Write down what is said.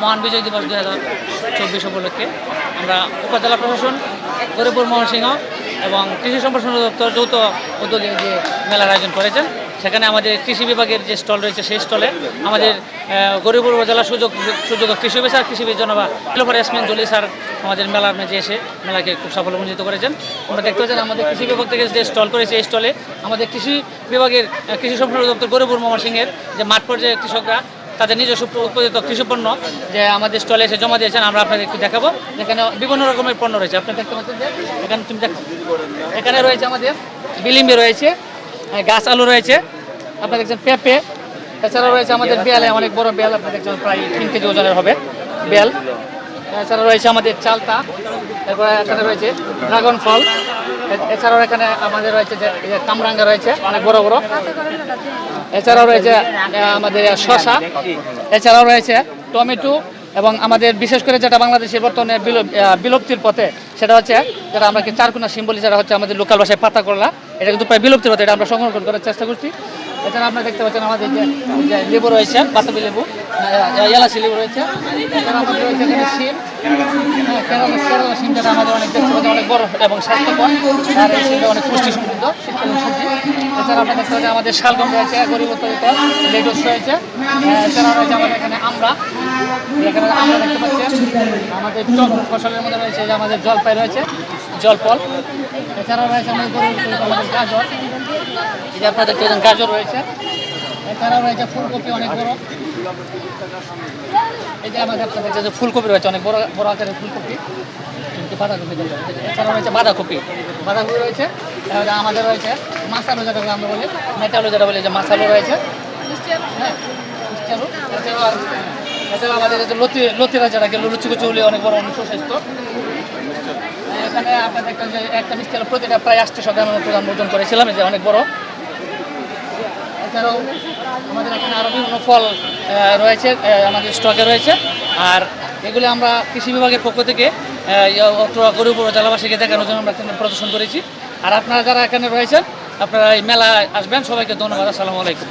মহান বিজয় দিবস দু হাজার চব্বিশ উপলক্ষে আমরা উপজেলা প্রশাসন গরিপুর মহসিংহ এবং কৃষি সম্প্রসারণ দপ্তর যৌথ উদ্যোগে যে মেলার আয়োজন করেছেন সেখানে আমাদের কৃষি বিভাগের যে স্টল রয়েছে সেই স্টলে আমাদের আহ, গরিপুর উপজেলা সুযোগ সুযোগ কৃষি অফিসার কৃষি জনবা লোফার ইয়াসমিন জলি স্যার আমাদের মেলার মেজে এসে মেলাকে খুব সাফল্যমণ্ডিত করেছেন। আমরা দেখতে পাচ্ছেন আমাদের কৃষি বিভাগ থেকে যে স্টল করেছে এই স্টলে আমাদের কৃষি বিভাগের কৃষি সম্প্রসারণ দপ্তর গরিপুর ময়মনসিংহের যে মাঠ পর্যায়ে কৃষকরা তাদের নিজস্ব উৎপাদিত কৃষি পণ্য যে আমাদের স্টলে এসে জমা দিয়েছেন, আমরা আপনাদের একটু দেখাবো। এখানে বিভিন্ন রকমের পণ্য রয়েছে। আপনি দেখতে পাচ্ছেন যে এখানে তুমি দেখো। এখানে রয়েছে আমাদের বিলিম্বি রয়েছে গাছ আলু রয়েছে। আপনার দেখছেন পেঁপে। এছাড়াও রয়েছে আমাদের বেলে, অনেক বড় বেল আপনি দেখছেন প্রায় তিন কেজি ওজনের হবে বেল। এছাড়া রয়েছে আমাদের চালতা এরপরে এখানে রয়েছে ড্রাগন ফল। এছাড়াও এখানে আমাদের রয়েছে যে কামরাঙ্গা রয়েছে, অনেক বড় বড়। এছাড়াও রয়েছে আমাদের শশা এছাড়াও রয়েছে টমেটো এবং আমাদের বিশেষ করে যেটা বাংলাদেশের বর্তমানে বিলোপ- বিলুপ্তির পথে, সেটা হচ্ছে যেটা আমরা কি চারকোনা সিম্বলি যেটা হচ্ছে আমাদের লোকাল ভাষায় পাতা করলা এটা কিন্তু প্রায় বিলুপ্তির পথে, এটা আমরা সংরক্ষণ করার চেষ্টা করছি। এছাড়া আপনারা দেখতে পাচ্ছেন আমাদের যে লেবু রয়েছে, বাতাবি লেবু এলাচি লেবু রয়েছে। আমাদের রয়েছে সিম যেটা আমাদের অনেক দেখতে পাচ্ছি অনেক বড় এবং স্বাস্থ্যকর। আর এই সিমটা অনেক পুষ্টি সমৃদ্ধ এছাড়া আপনার দেখতে পাচ্ছেন আমাদের শালগম রয়েছে গরিব উৎপাদিত লেটুস রয়েছে। এছাড়া রয়েছে আমাদের এখানে আমরা। এখানে আমরা দেখতে পাচ্ছেন আমাদের টক ফসলের মধ্যে রয়েছে যে আমাদের জলপাই রয়েছে জলফল এছাড়াও রয়েছে আমাদের গরিব গাজর। এই যে আপনারা দেখতে পাচ্ছেন গাজর রয়েছে। এছাড়াও রয়েছে ফুলকপি অনেক বড়। এই যে আমাদের আপনাদের ফুলকপি রয়েছে, অনেক বড় বড় আকারের ফুলকপি। বাঁধাকপি এছাড়াও রয়েছে বাঁধাকপি। বাঁধাকপি রয়েছে আমাদের রয়েছে মাসালো যেটা আমরা বলি, মেটালো যেটা বলি, যে মাসালো রয়েছে। হ্যাঁ এছাড়াও আমাদের লতি, লতিরা যেটা গেল লুচি অনেক বড় অনেক সুস্বাস্থ্য এখানে যে একটা প্রায় করেছিলাম যে অনেক বড়। এছাড়াও আমাদের এখানে আরও বিভিন্ন ফল রয়েছে আমাদের স্টকে রয়েছে। আর এগুলি আমরা কৃষি বিভাগের পক্ষ থেকে গরিব জেলাবাসীকে দেখানোর জন্য আমরা প্রদর্শন করেছি। আর আপনারা যারা এখানে রয়েছেন, আপনারা এই মেলায় আসবেন। সবাইকে ধন্যবাদ। আসসালামু আলাইকুম।